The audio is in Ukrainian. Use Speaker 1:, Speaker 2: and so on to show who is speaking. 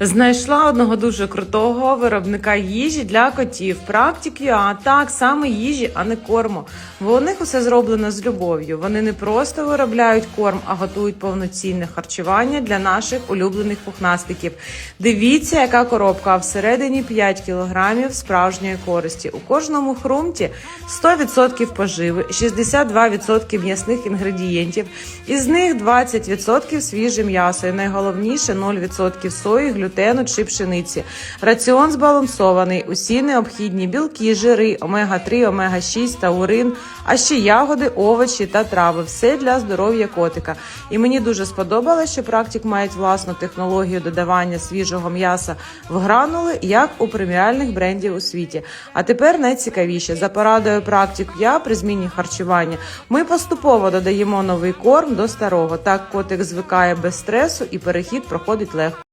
Speaker 1: Знайшла одного дуже крутого виробника їжі для котів. Практик UA. Так, саме їжі, а не корму. Бо у них усе зроблено з любов'ю. Вони не просто виробляють корм, а готують повноцінне харчування для наших улюблених пухнастиків. Дивіться, яка коробка, а всередині 5 кілограмів справжньої користі. У кожному хрумті 100% поживи, 62% м'ясних інгредієнтів, із них 20% свіже м'ясо і найголовніше 0% сої, глютену чи пшениці. Раціон збалансований, усі необхідні білки, жири, омега-3, омега-6, таурин, а ще ягоди, овочі та трави. Все для здоров'я котика. І мені дуже сподобалось, що практик мають власну технологію додавання свіжого м'яса в гранули, як у преміальних брендів у світі. А тепер найцікавіше за порадою практик я при зміні харчування. Ми поступово додаємо новий корм до старого. Так котик звикає без стресу і перехід проходить легко.